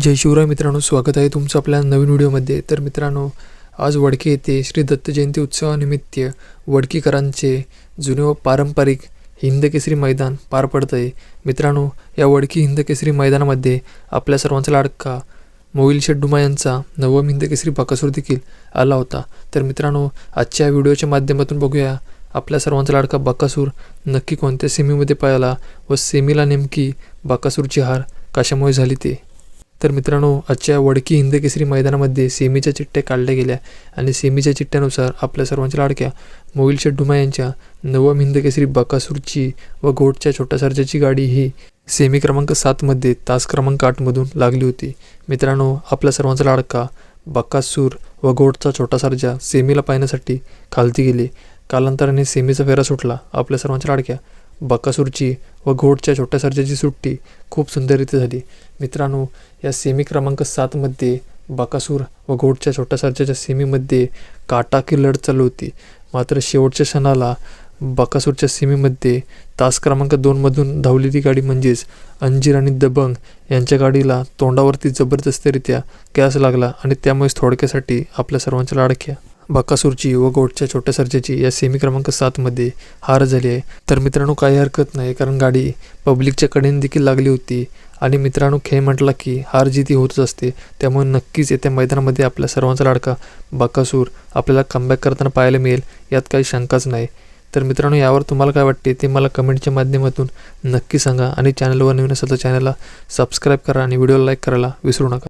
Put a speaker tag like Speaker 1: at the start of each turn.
Speaker 1: जय शिवराय मित्रांनो स्वागत आहे तुमचं आपल्या नवीन व्हिडिओमध्ये. तर मित्रांनो आज वडकी येथे श्री दत्त जयंती उत्सवानिमित्त वडकीकरांचे जुने व पारंपरिक हिंदकेसरी मैदान पार पडत आहे मित्रांनो या वडकी हिंदकेसरी मैदानामध्ये आपल्या सर्वांचा लाडका मोविल शेड्डुमा यांचा नवम हिंदकेसरी बाकासूर देखील आला होता. तर मित्रांनो आजच्या व्हिडिओच्या माध्यमातून बघूया आपल्या सर्वांचा लाडका बाकासूर नक्की कोणत्या सेमीमध्ये पळाला व सेमीला नेमकी बाकासूरची हार कशामुळे झाली ते. तर मित्रांनो आजच्या वडकी हिंद केसरी मैदानामध्ये सेमीच्या चिठ्ठ्या काढल्या गेल्या आणि सेमीच्या चिठ्ठ्यानुसार आपल्या सर्वांच्या लाडक्या मोहिल शेड्डुमा डुमा यांच्या नवम हिंद केसरी बकासूरची व घोटच्या छोट्या सर्जाची गाडी ही सेमी क्रमांक सातमध्ये तास क्रमांक आठमधून लागली होती. मित्रांनो आपल्या सर्वांचा लाडका बकासूर व घोटचा छोटा सर्जा सेमीला पाहण्यासाठी खालती गेली. कालांतराने सेमीचा फेरा सुटला. आपल्या सर्वांच्या लाडक्या बकासूरची व घोटच्या छोट्या सर्जाची सुट्टी खूप सुंदररीत्या झाली. मित्रांनो या सेमी क्रमांक सातमध्ये बकासूर व घोटच्या छोट्या सर्जाच्या सेमीमध्ये काटाकी लढत चालू होती. मात्र शेवटच्या क्षणाला बकासूरच्या सेमीमध्ये तास क्रमांक दोनमधून धावलेली गाडी म्हणजेच अंजीर आणि दबंग यांच्या गाडीला तोंडावरती जबरदस्तरित्या गॅस लागला आणि त्यामुळेच थोडक्यासाठी आपल्या सर्वांच्या लाडक्या बकासूरची व गोटच्या छोट्या सर्जेची या सेमी क्रमांक सातमध्ये हार झाली आहे. तर मित्रांनो काही हरकत नाही कारण गाडी पब्लिकच्या कडेने देखील लागली होती. आणि मित्रांनो खेळ म्हटला की हार जिती होतच असते. त्यामुळे नक्कीच येत्या मैदानामध्ये आपल्या सर्वांचा लाडका बकासूर आपल्याला कमबॅक करताना पाहायला मिळेल यात काही शंकाच नाही. तर मित्रांनो यावर तुम्हाला काय वाटते ते मला कमेंटच्या माध्यमातून नक्की सांगा. आणि चॅनलवर नवीन असेल तर चॅनलला सबस्क्राईब करा आणि व्हिडिओला लाईक करायला विसरू नका.